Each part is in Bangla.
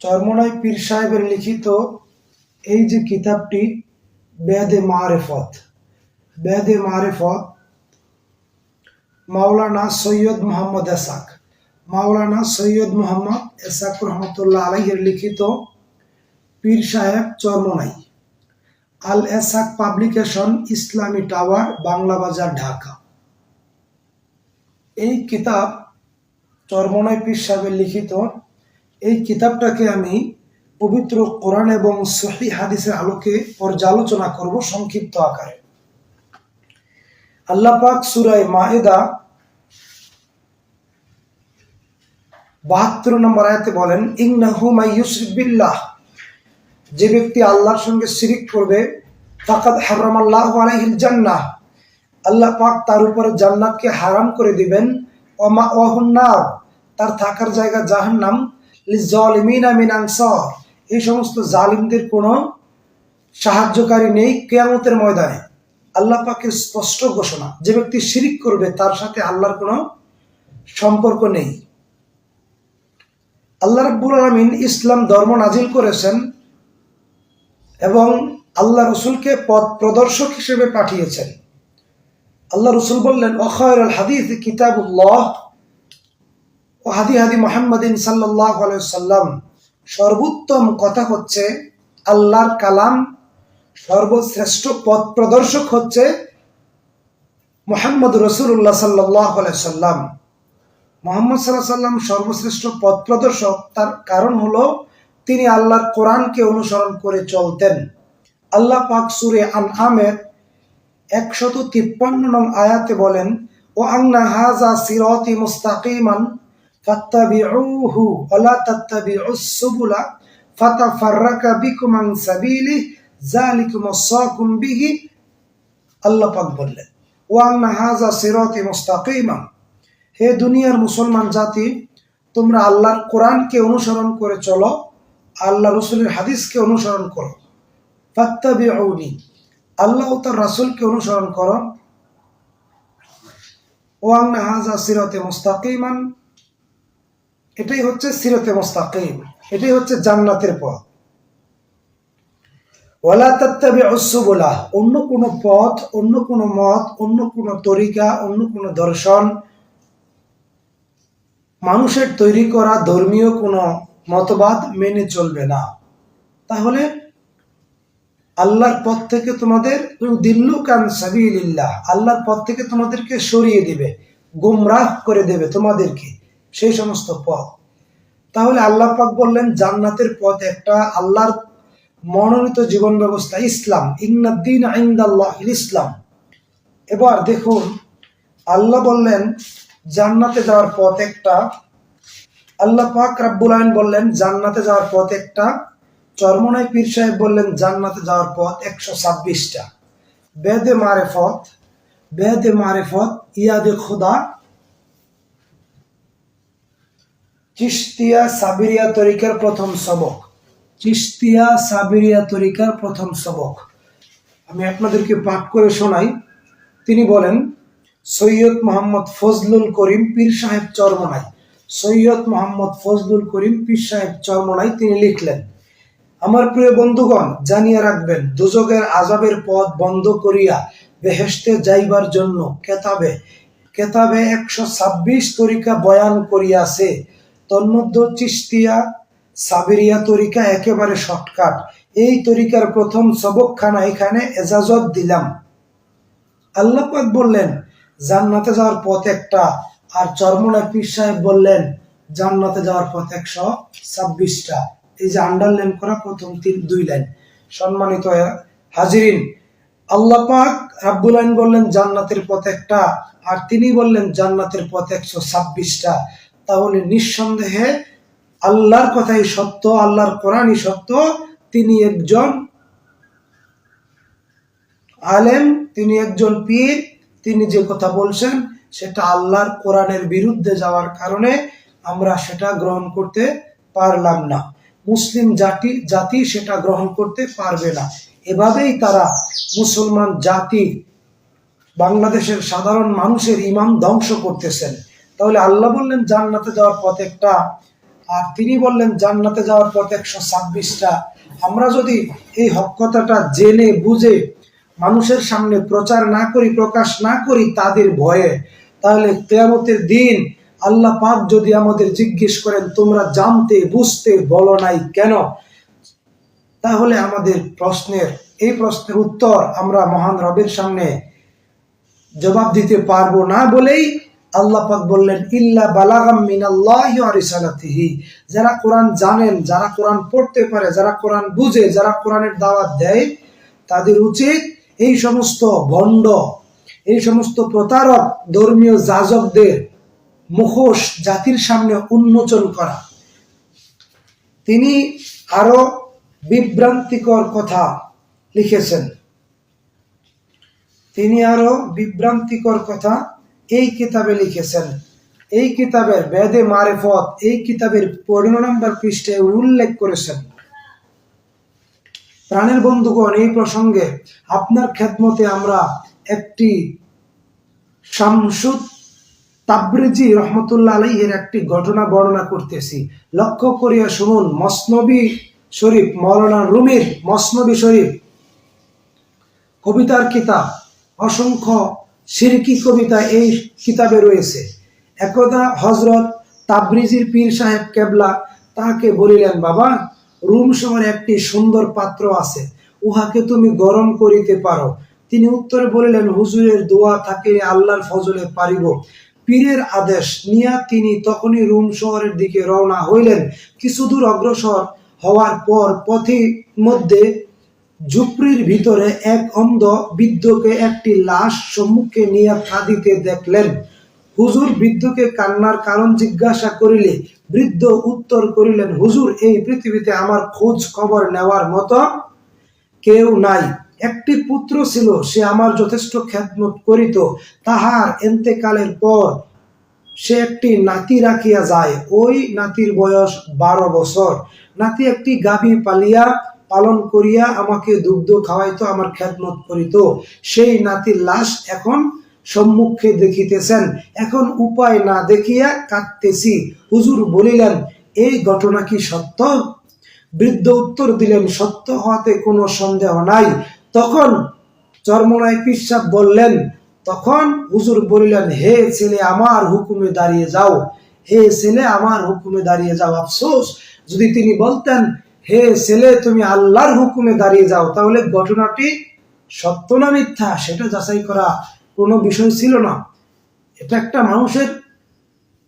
চরমনাই পীর সাহেবের লিখিত এই যে কিতাবটি, বেদে মারেফত বেদে মারেফত, মাওলানা সৈয়দ মোহাম্মদ এসাক, মাওলানা সৈয়দ মোহাম্মদ এসাক রহমতুল্লাহ আলাইয়ের লিখিত পীর সাহেব চর্মনাই, আল এসাক পাবলিকেশন, ইসলামী টাওয়ার, বাংলা বাজার, ঢাকা। এই কিতাব চরমনাই পীর সাহেবের লিখিত এই কিতাবটাকে আমি পবিত্র কোরআন এবং সহি হাদিসের আলোকে পর্যালোচনা করব সংক্ষিপ্ত আকারে। আল্লাহ পাক সুরায় মায়েদা বাহাত্তর নম্বর আয়াতে বলেন, ইন্নাহু মাইয়ুশরিক বিল্লাহ। যে ব্যক্তি আল্লাহর সঙ্গে শিরিক করবে, ফাকাদ হারামাল্লাহু আলাইহিল জান্নাহ। আল্লাহ পাক তার উপরে জান্নাতকে হারাম করে দিবেন ওমা ওয়াহুন্নার তার থাকার জায়গা জাহান্নাম এই সমস্ত জালিমদের কোনো সাহায্যকারী নেই কেয়ামতের ময়দানে। আল্লাহ পাকের স্পষ্ট ঘোষণা, যে ব্যক্তি শিরিক করবে, তার সাথে আল্লাহর কোনো সম্পর্ক নেই। আল্লাহ রাব্বুল আলমিন ইসলাম ধর্ম নাজিল করেছেন এবং আল্লাহ রসুলকে পথ প্রদর্শক হিসেবে পাঠিয়েছেন। আল্লাহ রসুল বললেন অখয়ের হাদিস কিতাবুল্লাহ। হাদি হাদি মোহাম্মদিন সাল্লাহ সাল্লাম সর্বোত্তম কথা হচ্ছে আল্লাহর কালাম, সর্বশ্রেষ্ঠ পথ প্রদর্শক হচ্ছে মোহাম্মদ রসুল্লাহ সাল্লাহ সাল্লাম মোহাম্মদ সাল্লাহ সাল্লাম সর্বশ্রেষ্ঠ পথ প্রদর্শক, তার কারণ হলো তিনি আল্লাহর কোরআনকে অনুসরণ করে চলতেন। আল্লাহ পাক সুরে আন আমের একশত তিপ্পান্ন নং আয়াতে বলেন ও আন্না হাজা সিরতি মুস্তাকিমান ফাত্তাবিউহু ওয়ালা তাত্তাবিউস সুবুলা ফাতাফাররাকা বিকুম আন সাবিলি, যালিকুম ওয়াসাকুম বিহি, আল্লাহ পাক বললেন। ও আন্না হাজা সিরতি মুস্তাকিমান হে দুনিয়ার মুসলমান জাতি, তোমরা আল্লাহর কোরআনকে অনুসরণ করে চলো, আল্লাহ রসুলের হাদিসকে অনুসরণ করো। ফাত্তাবিউনি, আল্লাহ তার রাসুলকে অনুসরণ করো। ও আন্না হাজা সিরতে মুস্তাকিমান এটাই হচ্ছে সিরতে মুস্তাকিম, এটাই হচ্ছে জান্নাতের পথ। ওয়ালা তাত্তাবি অসুবুলা অন্য কোনো পথ, অন্য কোনো মত, অন্য কোনো তরিকা, অন্য কোনো দর্শন, মানুষের তৈরি করা ধর্মীয় কোনো মতবাদ মেনে চলবে না। তাহলে আল্লাহর পথ থেকে তোমাদের দিল্লু কান সাবিল্লাহ আল্লাহর পথ থেকে তোমাদেরকে সরিয়ে দিবে, গুমরাহ করে দেবে তোমাদেরকে। সেই সমস্ত পথ। তাহলে আল্লাহ পাক বললেন, জান্নাতের পথ একটা আল্লাহর মনোনীত জীবন ব্যবস্থা ইসলাম ইন্নাদ্দিন আইন্দাল্লাহ ইসলাম। এবার দেখুন, আল্লাহ বললেন, জান্নাতে যাওয়ার পথ একটা। আল্লাহ পাক রাব্বুল আইন বললেন, জান্নাতে যাওয়ার পথ একটা। চরমনাই পীর সাহেব বললেন, জান্নাতে যাওয়ার পথ একশো ছাব্বিশটা। বেদে মারেফত বেদে মারেফত, ইয়াদে খোদা চিস্তিয়া সাবিরিয়া তরিকার প্রথম সবক। চিস্তিয়া সাবিরিয়া তরিকার প্রথম সবক। আমি আপনাদেরকে পাঠ করে শোনাই। তিনি বলেন, সৈয়দ মোহাম্মদ ফজলুল করিম পীর সাহেব চরমনাই। সৈয়দ মোহাম্মদ ফজলুল করিম পীর সাহেব চরমনাই তিনি লিখলেন, আমার প্রিয় বন্ধুগণ, জানিয়ে রাখবেন দুজকের আজাবের পথ বন্ধ করিয়া বেহেস্তে যাইবার জন্য কেতাবে কেতাবে একশো ছাব্বিশ তরিকা বয়ান করিয়াছে। তন্মধ্য চিস্তিয়া সাবেরিয়া তরিকা একেবারে শর্টকাট এই তরিকার প্রথম সবকখানা এখানে এজাজত দিলাম। আল্লাহ পাক বললেন, জান্নাতে যাওয়ার পথ একটা। আর চরমনা পীর সাহেব বললেন, জান্নাতে যাওয়ার পথ একশো ছাব্বিশটা। এই যে আন্ডারলাইন করা প্রথম তিন দুই লাইন সম্মানিত হাজিরিন, আল্লাহ পাক রাব্বুল আইন বললেন, জান্নাতের পথ একটা। আর তিনি বললেন, জান্নাতের পথ একশো ছাব্বিশটা। তাহলে নিঃসন্দেহে আল্লাহর কথাই সত্য, আল্লাহর কোরআনই সত্য। তিনি একজন আলেম, তিনি একজন পীর, তিনি যে কথা বলছেন সেটা আল্লাহর কোরআনের বিরুদ্ধে যাওয়ার কারণে আমরা সেটা গ্রহণ করতে পারলাম না। মুসলিম জাতি জাতি সেটা গ্রহণ করতে পারবে না। এভাবেই তারা মুসলমান জাতি, বাংলাদেশের সাধারণ মানুষের ইমান ধ্বংস করতেছেন। তাহলে আল্লাহ বললেন জান্নাতে যাওয়ার পথ একটা, আর তিনি বললেন জান্নাতে যাওয়ার পথ একশো ছাব্বিশটা। আমরা যদি এই হক কথাটা জেনে, বুঝে, মানুষের সামনে প্রচার না করি, প্রকাশ না করি তাদের ভয়ে, তাহলে কেয়ামতের দিন আল্লাহ পাক যদি আমাদের জিজ্ঞেস করেন, তোমরা জানতে, বুঝতে বলো নাই কেন? তাহলে আমাদের প্রশ্নের, এই প্রশ্নের উত্তর আমরা মহান রবের সামনে জবাব দিতে পারব না বলেই আল্লাহ পাক বললেন, ইল্লা বালাগাম মিনাল্লাহি রিসালাতিহি। যারা কোরআন জানেন, যারা কোরআন পড়তে পারে, যারা কোরআন বুঝে, যারা কোরআনের দাওয়াত দেয়, তাদের উচিত এই সমস্ত ভণ্ড, এই সমস্ত প্রতারক, ধর্মীয় যাজকদের মুখোশ জাতির সামনে উন্মোচন করা। তিনি আরও বিভ্রান্তিকর কথা লিখেছেন। তিনি আরও বিভ্রান্তিকর কথা এই কিতাবে লিখেছেন, এই কিতাবের বেদে মারেফত, এই কিতাবের পনেরো নম্বর পৃষ্ঠে উল্লেখ করেছেন। প্রাণের বন্ধুগণ, এই প্রসঙ্গে আপনার খেদমতে আমরা একটি শামসুদ তাবরিজি রহমতুল্লাহ আলাইহের একটি ঘটনা বর্ণনা করতেছি। লক্ষ্য করিয়া শুনুন, মসনবী শরীফ মৌলানা রুমির মসনবী শরীফ, কবিতার কিতাব, অসংখ্য সিরকি কবিতা এই কিতাবে রয়েছে। একদা হজরত তাবরিজির পীর সাহেব কেবলা তাহাকে বলিলেন, বাবা, রুম শহরে একটি সুন্দর পাত্র আছে, উহাকে তুমি গরম করিতে পারো। তিনি উত্তরে বলিলেন, হুজুরের দোয়া থাকিলে আল্লাহর ফজলে পারিব। পীরের আদেশ নিয়া তিনি তখনই রুম শহরের দিকে রওনা হইলেন। কিছু দূর অগ্রসর হওয়ার পর পথে মধ্যে ঝুপড়ির ভিতরে এক অন্ধ বৃদ্ধকে একটি লাশ সম্মুখে নিয়ে কাঁদিতে দেখলেন। হুজুর বৃদ্ধকে কান্নার কারণ জিজ্ঞাসা করিলে বৃদ্ধ উত্তর করিলেন, হুজুর, এই পৃথিবীতে আমার খোঁজ খবর নেওয়ার মতো কেউ নাই। একটি পুত্র ছিল, সে আমার যথেষ্ট খ্যাতমত করিত। তাহার এন্তেকালের পর সে একটি নাতি রাখিয়া যায়। ওই নাতির বয়স বারো বছর। নাতি একটি গাভী পালিয়া পালন করিয়া আমাকে দুগ্ধ খাওয়াইতো, আমার খ্যাতমত করিত। সেই নাতির লাশ এখন সম্মুখে দেখিতেছেন। এখন উপায় না দেখিয়া কাঁদতেছি। হুজুর বলিলেন, এই ঘটনা কি সত্য? বৃদ্ধ উত্তর দিলেন, সত্য হওয়াতে কোনো সন্দেহ নাই। তখন চর্মনায় পিসাব বললেন, তখন হুজুর বলিলেন, হে ছেলে, আমার হুকুমে দাঁড়িয়ে যাও। হে ছেলে, আমার হুকুমে দাঁড়িয়ে যাও। আফসোস, যদি তিনি বলতেন হে ছেলে, তুমি আল্লাহর হুকুমে দাঁড়িয়ে যাও। তাহলে ঘটনাটি সত্য না মিথ্যা, সেটা যাচাই করা কোনো বিষয় ছিল না। এটা একটা মানুষের,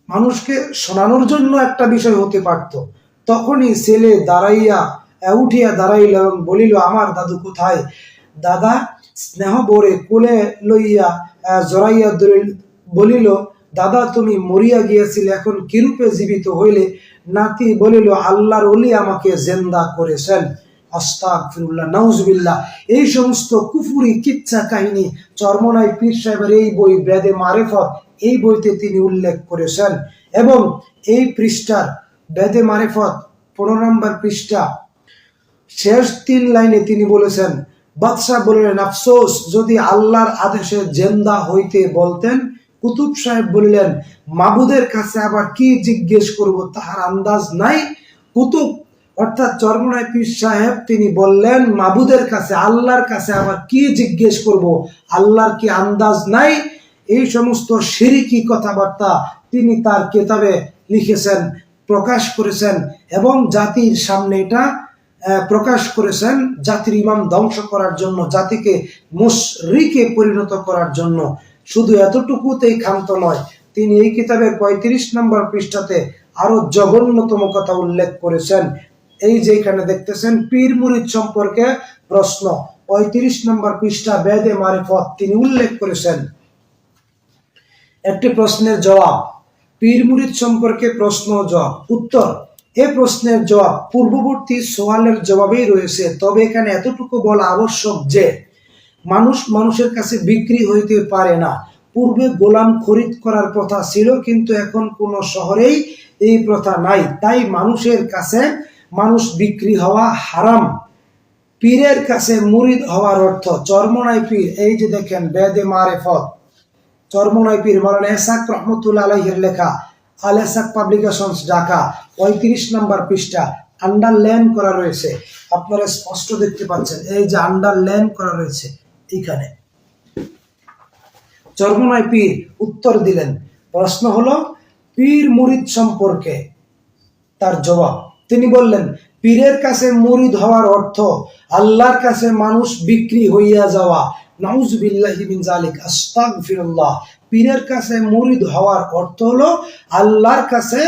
মানুষকে শোনানোর জন্য একটা বিষয় হতে পারত। তখনই ছেলে দাঁড়াইয়া উঠিয়া দাঁড়াইল এবং বলিল, আমার দাদু কোথায়? দাদা স্নেহ বরে কোলে লইয়া জড়াইয়া বলিল দাদা তুমি মরিয়া গিয়েছিলে, এখন কিরূপে জীবিত হইলে? নাতি বলিল, আল্লাহর অলি আমাকে জেন্দা করেছেন। এই সমস্ত কুফুরি কিচ্ছা কাহিনী চর্মনাই পীর সাহেবের এই বই বেদে মারেফত, এই বইতে তিনি উল্লেখ করেছেন। এবং এই পৃষ্ঠার বেদে মারেফত, পনেরো নম্বর পৃষ্ঠা, শেষ তিন লাইনে তিনি বলেছেন, বাদশাহ বললেন, আফসোস, যদি আল্লাহর আদেশে জেন্দা হইতে বলতেন কুতুব সাহেব বললেন, মাবুদের কাছে আবার কি জিজ্ঞেস করব তাহার আন্দাজ নাই? কুতুব, অর্থাৎ চরমনায় পীর সাহেব, তিনি বললেন, মাবুদের কাছে, আল্লাহর কাছে আবার কি জিজ্ঞেস করব? আল্লাহর কি আন্দাজ নাই? এই সমস্ত সিরিকি কথাবার্তা তিনি তার কেতাবে লিখেছেন, প্রকাশ করেছেন এবং জাতির সামনে এটা প্রকাশ করেছেন জাতির ইমাম ধ্বংস করার জন্য, জাতিকে মুশরিকে পরিণত করার জন্য। শুধু এতটুকুতেই ক্ষান্ত নয়, তিনি এই কিতাবের পঁয়ত্রিশ নম্বর পৃষ্ঠাতে আরও জঘন্যতম কথা উল্লেখ করেছেন। এই যে এখানে দেখতেছেন, পীর মুরিদ সম্পর্কে প্রশ্ন। পঁয়ত্রিশ নম্বর পৃষ্ঠা বেদে মারিফত তিনি উল্লেখ করেছেন। একটি প্রশ্নের জবাব, পীর মুরিদ সম্পর্কে প্রশ্ন জবাব। উত্তর, এ প্রশ্নের জবাব পূর্ববর্তী সোয়ালের জবাবেই রয়েছে, তবে এখানে এতটুকু বলা আবশ্যক যে মানুষ মানুষের কাছে বিক্রি হইতে পারে না। পূর্বে গোলাম খরিদ করার প্রথা ছিল, কিন্তু এখন কোন শহরেই এই প্রথা নাই। তাই মানুষের কাছে মানুষ বিক্রি হওয়া হারাম। পীরের কাছে মুরিদ হওয়ার অর্থ, চর্মনাই পীর। এই যে দেখেন, বেদে মারেফত। চর্মনাই পীর মৌলানা এসাক রহমতুল্লাহ আলাইহির লেখা, আল এসাক পাবলিকেশনস, ঢাকা, পঁয়ত্রিশ নাম্বার পৃষ্ঠা আন্ডারল্যান্ড করা রয়েছে। আপনারা স্পষ্ট দেখতে পাচ্ছেন, এই যে আন্ডারল্যান্ড করা রয়েছে। এইখানে চর্মনায় পীর উত্তর দিলেন, প্রশ্ন হলো, পীর মুরিদ সম্পর্কে তার জবাব। তিনি বললেন, পীরের কাছে মুরিদ হওয়ার অর্থ, আল্লাহর কাছে মানুষ বিক্রি হইয়া যাওয়া। পীরের কাছে মুরিদ হওয়ার অর্থ হলো, আল্লাহর কাছে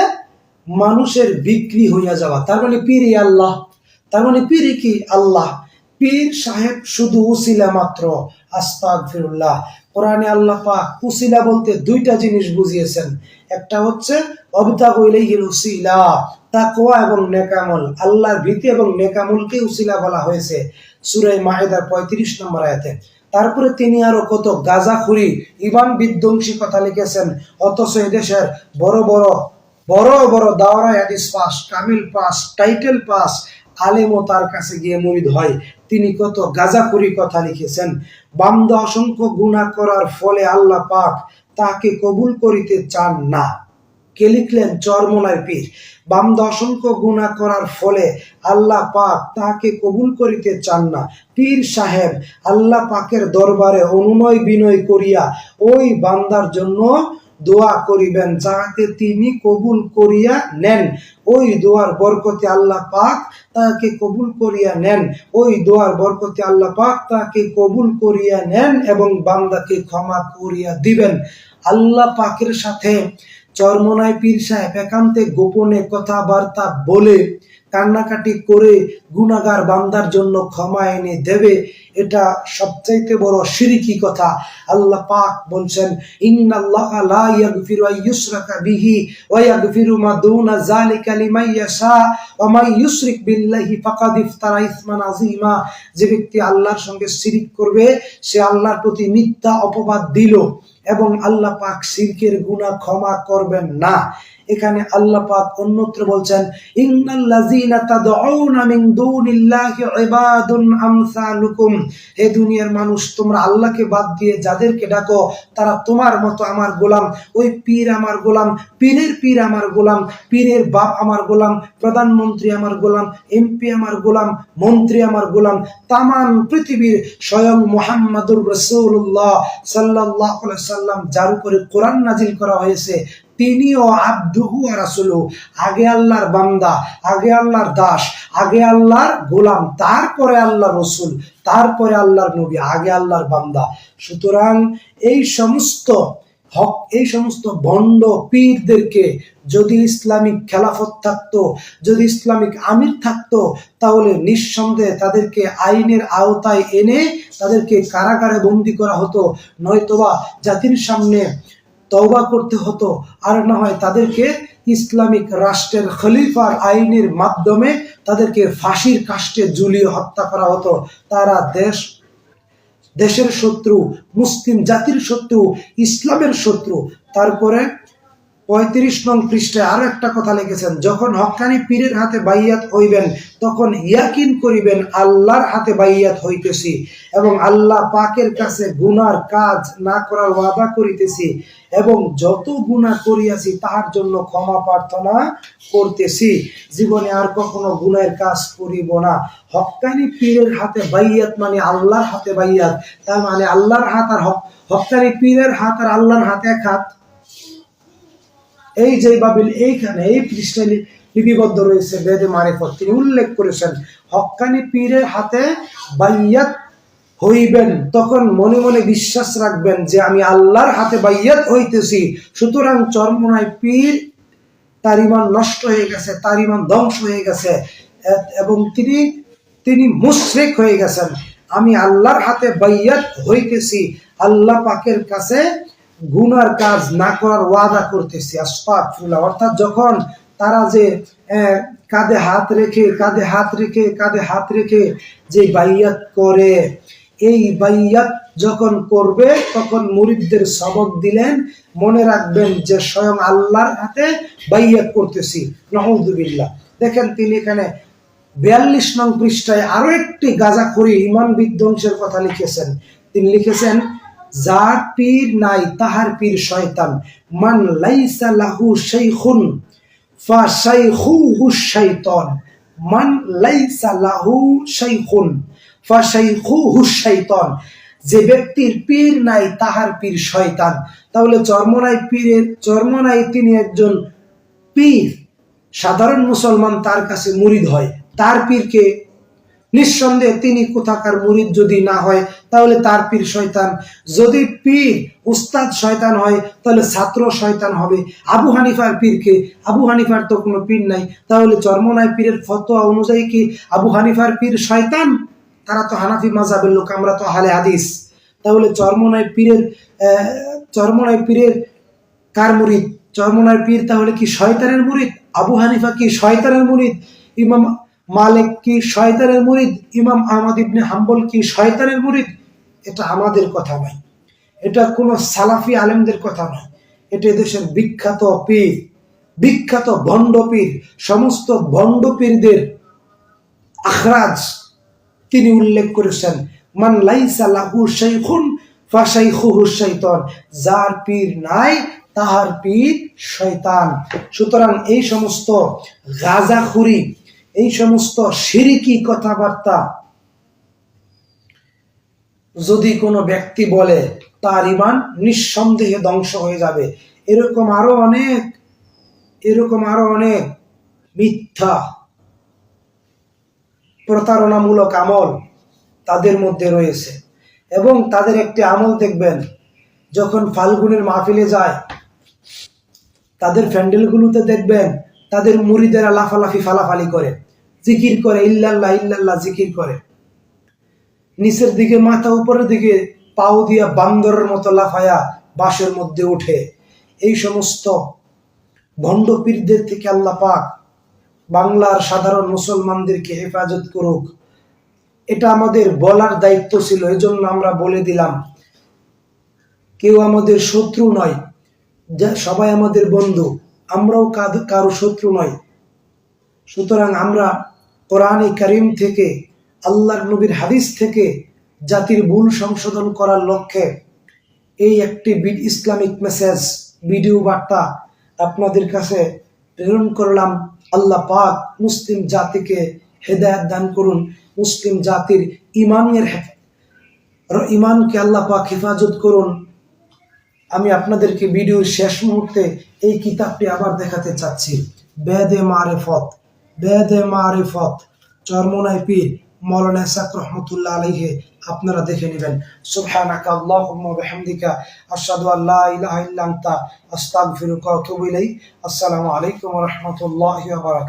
মানুষের বিক্রি হইয়া যাওয়া। তার মানে পীরই আল্লাহ। তার মানে পীরই কি আল্লাহ? পীর সাহেব শুধু উসিলা মাত্র, আস্তাগফিরুল্লাহ। কোরআনে আল্লাহ পাক উসিলা বলতে দুইটা জিনিস বুঝিয়েছেন। একটা হচ্ছে, অবতাগু ইলাইহিল উসিলা, তাকওয়া এবং নেকামল। আল্লাহর ভীতি এবং নেকামলকে উসিলা বলা হয়েছে। সূরা মায়েদার পঁয়ত্রিশ নম্বর আয়াতে। তারপরে তিনি আরও কত, গাজাখুরি, ইমান বিধ্বংসী কথা লিখেছেন। অথচ এদেশের বড় বড় বড় বড় দাওরা হাদিস পাস, কামিল পাস, টাইটেল পাস, আলেমও তার কাছে গিয়ে মুরিদ হয়। তিনি কত গাজাখুরি কথা লিখেছেন। বান্দা অসংখ্য গুনাহ করার ফলে আল্লাহ পাক তাকে কবুল করিতে চান না। কে লিখলেন? চরমনার পীর। বান্দা অসংখ্য গুনাহ করার ফলে আল্লাহ পাক তাকে কবুল করিতে চান না। পীর সাহেব, আল্লাহ পাকের দরবারে অনুনয় বিনয় করিয়া ওই বান্দার জন্য দোয়া করিবেন যাহাতে তিনি কবুল করিয়া নেন, ওই দোয়ার বরকতে আল্লাহ পাক তাকে কবুল করিয়া নেন, ওই দোয়ার বরকতে আল্লাহ পাক তাকে কবুল করিয়া নেন এবং বান্দাকে ক্ষমা করিয়া দিবেন। আল্লাহ পাকের সাথে চরমনায় পীর সাহেব একান্তে গোপনে কথাবার্তা বলে, কান্নাকাটি করে গুনাগার বান্দার জন্য ক্ষমা এনে দেবে। এটা সবচাইতে বড় শিরিকি কথা। আল্লাহ পাক বলছেন যে ব্যক্তি আল্লাহর সঙ্গে শিরিক করবে, সে আল্লাহর প্রতি মিথ্যা অপবাদ দিল এবং আল্লাহ পাক শিরকের গুনাহ ক্ষমা করবেন না। এখানে আল্লাহ পাক অন্যত্র বলছেন, ইন্নাল্লাযীনা তাদউনা মিন দুনিল্লাহি ইবাদুন আমসালুকুম। হে দুনিয়ার মানুষ, তোমরা আল্লাহকে বাদ দিয়ে যাদেরকে ডাকো, তারা তোমার মতো আমার গোলাম। ওই পীর আমার গোলাম, পীরের পীর আমার গোলাম, পীরের বাপ আমার গোলাম, প্রধানমন্ত্রী আমার গোলাম, এমপি আমার গোলাম, মন্ত্রী আমার গোলাম তামান পৃথিবীর স্বয়ং মোহাম্মদুর রসুল্লাহ সাল্লাহ সাল্লাম যার উপরে কোরআন নাজিল করা হয়েছে। তিনিও আব্দুহু আর রাসুলু আগে আল্লাহর বান্দা, আগে আল্লাহর দাস, আগে আল্লাহর গোলাম, তারপরে আল্লাহর রসুল, তারপরে আল্লাহর নবী, আগে আল্লাহর বান্দা। সুতরাং এই সমস্ত হক, এই সমস্ত ভণ্ড পীরদেরকে যদি ইসলামিক খেলাফত থাকতো, যদি ইসলামিক আমির থাকতো, তাহলে নিঃসন্দেহে তাদেরকে আইনের আওতায় এনে তাদেরকে কারাগারে বন্দি করা হতো। নয়তোবা জাতির সামনে তওবা করতে হতো। আর না হয় তাদেরকে ইসলামিক রাষ্ট্রের খলিফার আইনের মাধ্যমে তাদেরকে ফাঁসির কাষ্টে ঝুলিয়ে হত্যা করা হতো। তারা দেশ, দেশের শত্রু, মুসলিম জাতির শত্রু, ইসলামের শত্রু। তারপরে পঁয়ত্রিশ নং পৃষ্ঠায় আরও একটা কথা লিখেছেন, যখন হক্কানি পীরের হাতে বাইয়াত হইবেন, তখন ইয়াকিন করিবেন আল্লাহর হাতে বাইয়াত হইতেছি এবং আল্লাহ পাকের কাছে গুনার কাজ না করার ওয়াদা করিতেছি এবং যত গুনাহ করিয়াছি, তাহার জন্য ক্ষমা প্রার্থনা করতেছি। জীবনে আর কখনো গুনাহের কাজ করিব না। হক্কানি পীরের হাতে বাইয়াত মানে আল্লাহর হাতে বাইয়াত। তার মানে আল্লাহর হাত আর হক হক্কানি পীরের হাত আর আল্লাহর হাতে এক হাত। এই যে বাবিল, এইখানে এই পৃষ্ঠায় লিপিবদ্ধ রয়েছে, বেদে মারিফত। তিনি উল্লেখ করেছেন, হক্কানি পীরের হাতে বাইয়াত হইবেন, তখন মনে মনে বিশ্বাস রাখবেন যে আমি আল্লাহর হাতে বাইয়াত হইতেছি। সুতরাং চরমনায় পীর, তার ইমান নষ্ট হয়ে গেছে, তার ইমান ধ্বংস হয়ে গেছে। এবং তিনি তিনি মুশরিক হয়ে গেছেন। আমি আল্লাহর হাতে বাইয়াত হইতেছি, আল্লাহ পাকের কাছে গুনার কাজ না করার ওয়াদা করতেছি, আস্তাগফিরুল্লাহ। অর্থাৎ যখন তারা যে কাঁধে হাত রেখে, কাঁধে হাত রেখে, কাঁধে হাত রেখে যে বাইয়াত করে, এই বাইয়াত যখন করবে, তখন মুরিদদের সবক দিলেন, মনে রাখবেন যে স্বয়ং আল্লাহর হাতে বাইয়াত করতেছি। নহমদুবিল্লাহ দেখেন তিনি এখানে বিয়াল্লিশ নং পৃষ্ঠায় আরও একটি গাজা করি ইমান বিধ্বংসের কথা লিখেছেন। তিনি লিখেছেন যার পীর নাই, তাহার পীর শয়তান। মান লাইসা লাহু শাইখুন ফাশাইখুহু শাইতান। মান লাইসা লাহু শাইখুন ফাশাইখুহু শাইতান। যে ব্যক্তির পীর নাই, তাহার পীর শয়তান। তাহলে চর্মনাই পীরের চর্মনাই তিনি একজন পীর। সাধারণ মুসলমান তার কাছে মুরিদ হয়। তার পীরকে নিঃসন্দেহে তিনি কোথাকার মুরিদ যদি না হয়, তাহলে তার পীর শয়তান। যদি পীর, উস্তাদ শয়তান হয়, তাহলে ছাত্র শয়তান হবে। আবু হানিফার পীরকে, আবু হানিফার তো কোনো পীর নাই। তাহলে চর্মনায় পীরের ফতোয়া অনুযায়ী কি আবু হানিফার পীর শয়তান? তারা তো হানাফি মাজাবের লোক, আমরা তো হালে হাদিস। তাহলে চর্মনায় পীরের চর্মনায় পীরের কার মুরিদ? চর্মনার পীর তাহলে কি শয়তানের মুরিদ? আবু হানিফা কি শয়তানের মুরিদ? ইমাম মালিক কি শয়তানের মুরিদ? ইমাম আহমদ ইবনে হাম্বল কি শয়তানের মুরিদ? এটা আমাদের কথা নয়। এটা কোনো সালাফি আলেমদের কথা নয়। এটা দেশের বিখ্যাত পীর, বিখ্যাত ভণ্ড পীর, সমস্ত ভণ্ড পীরদের আখরাজ তিনি উল্লেখ করেছেন। মান লাইসা লাহু শাইখুন ফাশাইখুহু শাইতান, যার পীর নাই, তাহার পীর শয়তান। সুতরাং এই সমস্ত গাজাখুরি এই সমস্ত শিরিকি কথাবার্তা যদি কোনো ব্যক্তি বলে, তার ইমান নিঃসন্দেহে ধ্বংস হয়ে যাবে। এরকম আরও অনেক, এরকম আরও অনেক মিথ্যা প্রতারণামূলক আমল তাদের মধ্যে রয়েছে। এবং তাদের একটি আমল দেখবেন, যখন ফাল্গুনের মাহফিলে যায়, তাদের প্যান্ডেলগুলোতে দেখবেন তাদের মুড়িদেরা লাফালাফি, ফালাফালি করে। জিকির করে, ইল্লাল্লাহ ইল্লাল্লাহ জিকির করে। নিচের দিকে মাথা, উপরের দিকে পাও দিয়া বান্দরের মতো লাফায়া বাসের মধ্যে ওঠে। এই সমস্ত ভণ্ড পীরদের থেকে আল্লাহ পাক বাংলার সাধারণ মুসলমানদেরকে হেফাজত করুক। এটা আমাদের বলার দায়িত্ব ছিল, এজন্য আমরা বলে দিলাম, কেউ আমাদের শত্রু নয়, যা সবাই আমাদের বন্ধু। আমরাও কারও শত্রু নয়। সুতরাং আমরা কোরআনে করিম থেকে, আল্লাহর নবীর হাদিস থেকে জাতির ভুল সংশোধন করার লক্ষ্যে এই একটি ইসলামিক মেসেজ, ভিডিও বার্তা আপনাদের কাছে প্রেরণ করলাম। আল্লাহ পাক মুসলিম জাতিকে হেদায়ত দান করুন। মুসলিম জাতির ইমানের ইমানকে আল্লাহ পাক হেফাজত করুন। আমি আপনাদেরকে ভিডিওর শেষ মুহূর্তে এই কিতাবটি আবার দেখাতে চাচ্ছি। বেদে মারেফত বেদে মারেফত, চরমনাই পীর মৌলানা সাক রহমতুল্লাহ আলাইহে আপনারা দেখে নেবেন। সুবহানাকা আল্লাহুম্মা আসসালামু আলাইকুম ওয়া